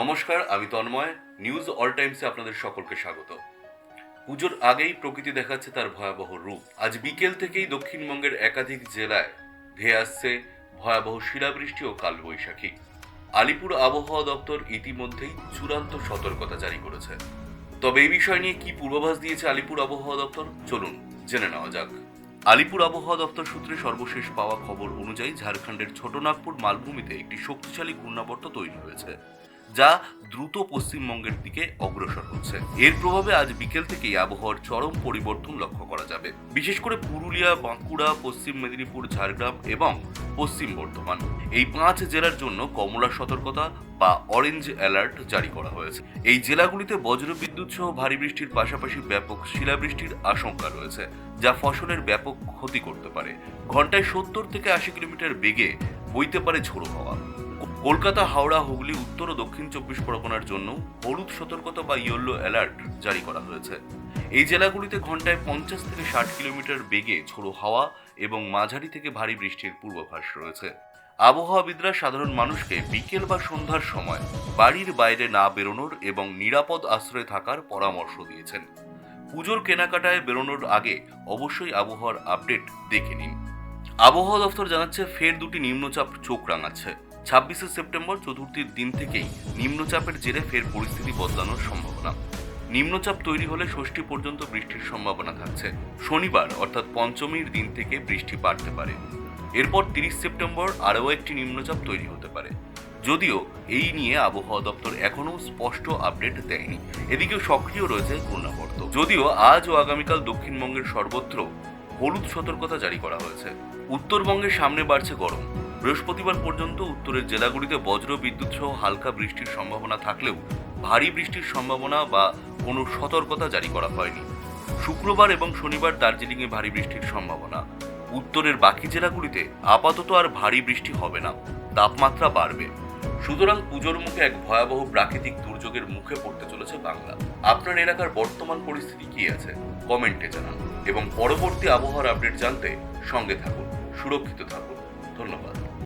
নমস্কার, আমি Tanmoy. News all টাইমসে আপনাদের সকলকে স্বাগত। পুজোর আগেই প্রকৃতি দেখাচ্ছে তার ভয়াবহ রূপ। আজ বিকেল থেকেই দক্ষিণবঙ্গের একাধিক জেলায় ধেয়ে আসছে ভয়াবহ শিলাবৃষ্টি ও কালবৈশাখী। আলিপুর আবহাওয়া দপ্তর ইতিমধ্যেই চূড়ান্ত সতর্কতা জারি করেছে। তবে এই বিষয় নিয়ে কি পূর্বাভাস দিয়েছে আলিপুর আবহাওয়া দপ্তর? চলুন জেনে নেওয়া যাক। আলিপুর আবহাওয়া দপ্তর সূত্রে সর্বশেষ পাওয়া খবর অনুযায়ী ঝাড়খণ্ডের ছোটনাগপুর মালভূমিতে একটি শক্তিশালী ঘূর্ণাবর্ত তৈরি হয়েছে। যা দ্রুত পশ্চিমবঙ্গের দিকে অগ্রসর হচ্ছে। এর প্রভাবে আজ বিকেল থেকেই আবহাওয়ার চরম পরিবর্তন লক্ষ্য করা যাবে। বিশেষ করে পুরুলিয়া, বাঁকুড়া, পশ্চিম মেদিনীপুর, ঝাড়গ্রাম এবং পশ্চিম বর্ধমান। এই পাঁচ জেলার জন্য কমলা সতর্কতা বা অরেঞ্জ অ্যালার্ট জারি করা হয়েছে। এই জেলাগুলিতে বজ্রবিদ্যুৎ সহ ভারী বৃষ্টির পাশাপাশি ব্যাপক শিলাবৃষ্টির আশঙ্কা রয়েছে, যা ফসলের ব্যাপক ক্ষতি করতে পারে। ঘন্টায় সত্তর থেকে আশি কিলোমিটার বেগে বইতে পারে ঝোড়ো হাওয়া। কলকাতা, হাওড়া, হুগলি, উত্তর ও দক্ষিণ চব্বিশ পরগনার জন্য হলুদ সতর্কতা বা ইয়েলো অ্যালার্ট জারি করা হয়েছে। এই জেলাগুলিতে ঘন্টায় পঞ্চাশ থেকে ষাট কিলোমিটার বেগে ঝোড়ো হাওয়া এবং মাঝারি থেকে ভারী বৃষ্টির পূর্বাভাস রয়েছে। আবহাওয়াবিদরা সাধারণ মানুষকে বিকেল বা সন্ধ্যার সময় বাড়ির বাইরে না বেরোনোর এবং নিরাপদ আশ্রয়ে থাকার পরামর্শ দিয়েছেন। পুজোর কেনাকাটায় বেরোনোর আগে অবশ্যই আবহাওয়ার আপডেট দেখে নিন। আবহাওয়া দফতর জানাচ্ছে ফের দুটি নিম্নচাপ চোখ রাঙাচ্ছে। ছাব্বিশে সেপ্টেম্বর চতুর্থীর দিন থেকেই নিম্নচাপের জেরে ফের পরিস্থিতি বদলানোর সম্ভাবনা। নিম্নচাপ তৈরি হলে ষষ্ঠী পর্যন্ত বৃষ্টির সম্ভাবনা থাকছে। শনিবার, অর্থাৎ পঞ্চমীর দিন থেকে বৃষ্টি বাড়তে পারে। এরপর তিরিশ সেপ্টেম্বর আরও একটি নিম্নচাপ তৈরি হতে পারে। যদিও এই নিয়ে আবহাওয়া দপ্তর এখনও স্পষ্ট আপডেট দেয়নি। এদিকেও সক্রিয় রয়েছে ঘূর্ণাবর্ত। যদিও আজ ও আগামীকাল দক্ষিণবঙ্গের সর্বত্র হলুদ সতর্কতা জারি করা হয়েছে। উত্তরবঙ্গের সামনে বাড়ছে গরম। বৃহস্পতিবার পর্যন্ত উত্তরের জেলাগুলিতে বজ্র বিদ্যুৎ সহ হালকা বৃষ্টির সম্ভাবনা থাকলেও ভারী বৃষ্টির সম্ভাবনা বা কোনো সতর্কতা জারি করা হয়নি। শুক্রবার এবং শনিবার দার্জিলিংয়ে ভারী বৃষ্টির সম্ভাবনা। উত্তরের বাকি জেলাগুলিতে আপাতত আর ভারী বৃষ্টি হবে না, তাপমাত্রা বাড়বে। সুতরাং পুজোর মুখে এক ভয়াবহ প্রাকৃতিক দুর্যোগের মুখে পড়তে চলেছে বাংলা। আপনার এলাকার বর্তমান পরিস্থিতি কি আছে? কমেন্টে জানান এবং পরবর্তী আবহাওয়ার আপডেট জানতে সঙ্গে থাকুন, সুরক্ষিত থাকুন। ধন্যবাদ।